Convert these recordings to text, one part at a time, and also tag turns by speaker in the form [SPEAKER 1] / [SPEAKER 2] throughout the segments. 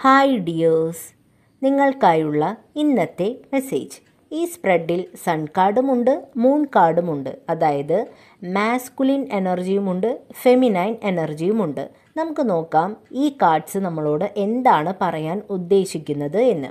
[SPEAKER 1] Hi dears നിങ്ങൾക്കായുള്ള ഇന്നത്തെ message ഈ സ്പ്രെഡിൽ sun കാർഡുമുണ്ട് moon കാർഡുമുണ്ട് അതായത് മാസ്കുലിൻ എനർജിയുമുണ്ട് ഫെമിനൈൻ എനർജിയുമുണ്ട് നമുക്ക് നോക്കാം ഈ കാർഡ്സ് നമ്മളോട് എന്താണ് പറയാൻ ഉദ്ദേശിക്കുന്നത് എന്ന്.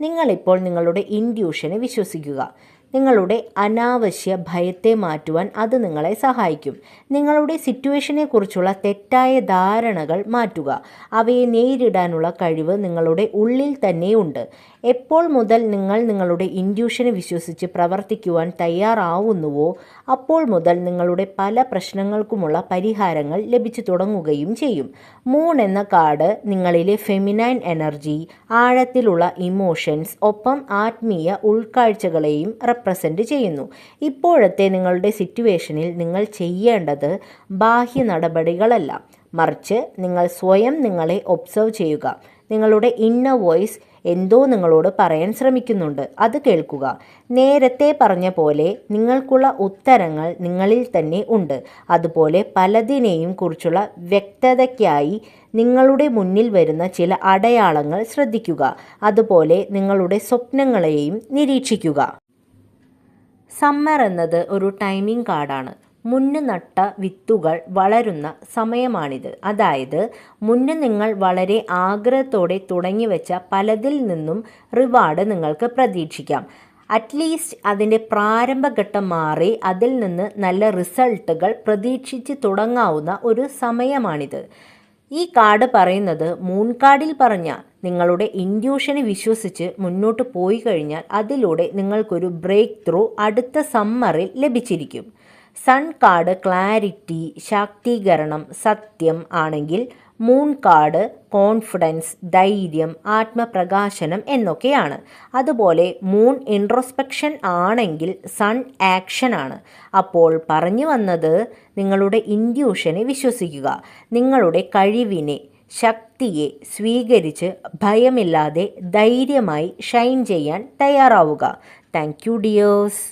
[SPEAKER 1] നിങ്ങളിപ്പോൾ നിങ്ങളുടെ ഇൻഡ്യൂഷനെ വിശ്വസിക്കുക. നിങ്ങളുടെ അനാവശ്യ ഭയത്തെ മാറ്റുവാൻ അത് നിങ്ങളെ സഹായിക്കും. നിങ്ങളുടെ സിറ്റുവേഷനെ കുറിച്ചുള്ള തെറ്റായ ധാരണകൾ മാറ്റുക. അവയെ നേരിടാനുള്ള കഴിവ് നിങ്ങളുടെ ഉള്ളിൽ തന്നെയുണ്ട്. എപ്പോൾ മുതൽ നിങ്ങൾ നിങ്ങളുടെ ഇൻഡ്യൂഷനെ വിശ്വസിച്ച് പ്രവർത്തിക്കുവാൻ തയ്യാറാവുന്നുവോ അപ്പോൾ മുതൽ നിങ്ങളുടെ പല പ്രശ്നങ്ങൾക്കുമുള്ള പരിഹാരങ്ങൾ ലഭിച്ചു തുടങ്ങുകയും ചെയ്യും. മൂൺ എന്ന കാർഡ് നിങ്ങളിലെ ഫെമിനൈൻ എനർജി ആഴത്തിലുള്ള ഇമോഷൻസ് ഒപ്പം ആത്മീയ ഉൾക്കാഴ്ചകളെയും ചെയ്യുന്നു. ഇപ്പോഴത്തെ നിങ്ങളുടെ സിറ്റുവേഷനിൽ നിങ്ങൾ ചെയ്യേണ്ടത് ബാഹ്യ നടപടികളല്ല. മറിച്ച് നിങ്ങൾ സ്വയം നിങ്ങളെ ഒബ്സർവ് ചെയ്യുക. നിങ്ങളുടെ ഇന്ന വോയിസ് എന്തോ നിങ്ങളോട് പറയാൻ ശ്രമിക്കുന്നുണ്ട്. അത് കേൾക്കുക. നേരത്തെ പറഞ്ഞ പോലെ നിങ്ങൾക്കുള്ള ഉത്തരങ്ങൾ നിങ്ങളിൽ തന്നെ ഉണ്ട്. അതുപോലെ പലതിനെയും കുറിച്ചുള്ള വ്യക്തതയ്ക്കായി നിങ്ങളുടെ മുന്നിൽ വരുന്ന ചില അടയാളങ്ങൾ ശ്രദ്ധിക്കുക. അതുപോലെ നിങ്ങളുടെ സ്വപ്നങ്ങളെയും നിരീക്ഷിക്കുക. സമ്മർ എന്നത് ഒരു ടൈമിംഗ് കാർഡാണ് മുന്ന് നട്ട വിത്തുകൾ വളരുന്ന സമയമാണിത്. അതായത് മുന്ന് നിങ്ങൾ വളരെ ആഗ്രഹത്തോടെ തുടങ്ങിവെച്ച പലതിൽ നിന്നും റിവാർഡ് നിങ്ങൾക്ക് പ്രതീക്ഷിക്കാം. അറ്റ്ലീസ്റ്റ് അതിന്റെ പ്രാരംഭഘട്ടം മാറി അതിൽ നിന്ന് നല്ല റിസൾട്ടുകൾ പ്രതീക്ഷിച്ച് തുടങ്ങാവുന്ന ഒരു സമയമാണിത്. ഈ കാർഡ് പറയുന്നത് മൂൺ കാർഡിൽ പറഞ്ഞ നിങ്ങളുടെ ഇൻഡ്യൂഷനെ വിശ്വസിച്ച് മുന്നോട്ട് പോയി കഴിഞ്ഞാൽ അതിലൂടെ നിങ്ങൾക്കൊരു ബ്രേക്ക് ത്രൂ അടുത്ത സമ്മറിൽ ലഭിച്ചിരിക്കും. സൺ കാർഡ് ക്ലാരിറ്റി ശാക്തീകരണം സത്യം ആണെങ്കിൽ മൂൺ കാർഡ് കോൺഫിഡൻസ് ധൈര്യം ആത്മപ്രകാശനം എന്നൊക്കെയാണ്. അതുപോലെ മൂൺ ഇൻട്രോസ്പെക്ഷൻ ആണെങ്കിൽ സൺ ആക്ഷൻ ആണ്. അപ്പോൾ പറഞ്ഞു വന്നത് നിങ്ങളുടെ ഇൻഡ്യൂഷനെ വിശ്വസിക്കുക നിങ്ങളുടെ കഴിവിനെ ശക്തിയെ സ്വീകരിച്ച് ഭയമില്ലാതെ ധൈര്യമായി ഷൈൻ ചെയ്യാൻ തയ്യാറാവുക. Thank you dears.